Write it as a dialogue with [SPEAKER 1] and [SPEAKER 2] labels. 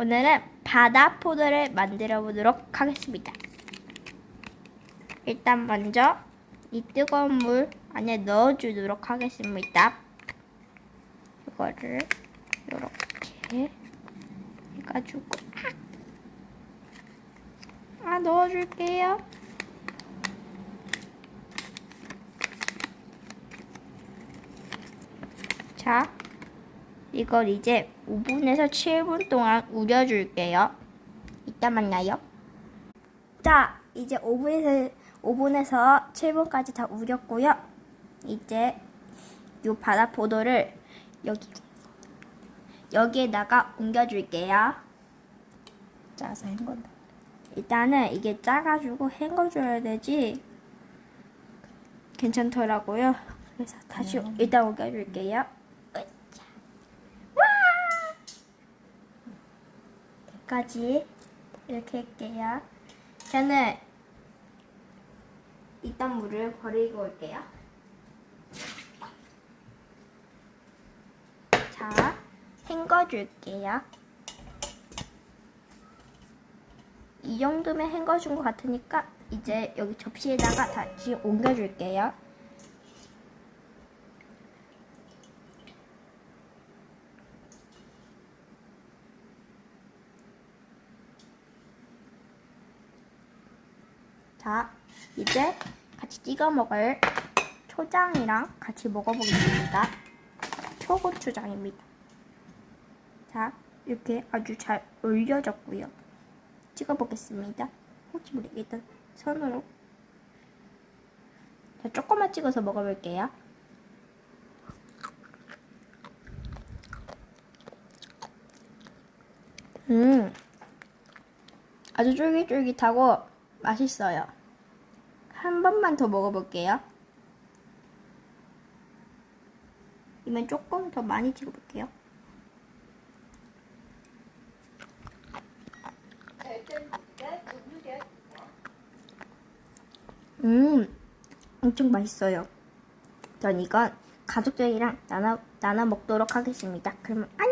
[SPEAKER 1] 오늘은 바다 포도를 만들어 보도록 하겠습니다. 일단 먼저 이 뜨거운 물 안에 넣어 주도록 하겠습니다. 이거를 이렇게 해가지고 아 넣어줄게요. 자, 이걸 이제 5분에서 7분 동안 우려줄게요. 이따 만나요. 자, 이제 5분에서 5분에서 7분까지 다 우렸고요. 이제 이 바다 포도를 여기 여기에다가 옮겨줄게요. 짜서 헹궈다. 일단은 이게 짜가지고 헹궈줘야 되지. 괜찮더라고요. 그래서 다시 일단 옮겨줄게요. 여기까지 이렇게 할게요. 저는 일단 물을 버리고 올게요. 자, 헹궈줄게요. 이 정도면 헹궈준 것 같으니까 이제 여기 접시에다가 다시 옮겨줄게요. 자, 이제 같이 찍어 먹을 초장이랑 같이 먹어보겠습니다. 초고추장입니다. 자, 이렇게 아주 잘 올려졌고요. 찍어보겠습니다. 혹시 모르겠다. 손으로. 자, 조금만 찍어서 먹어볼게요. 음, 아주 쫄깃쫄깃하고 맛있어요. 한 번만 더 먹어볼게요. 이면 조금 더 많이 찍어볼게요. 음, 엄청 맛있어요. 전 이건 가족들이랑 나눠, 나눠 먹도록 하겠습니다. 그러면 안녕!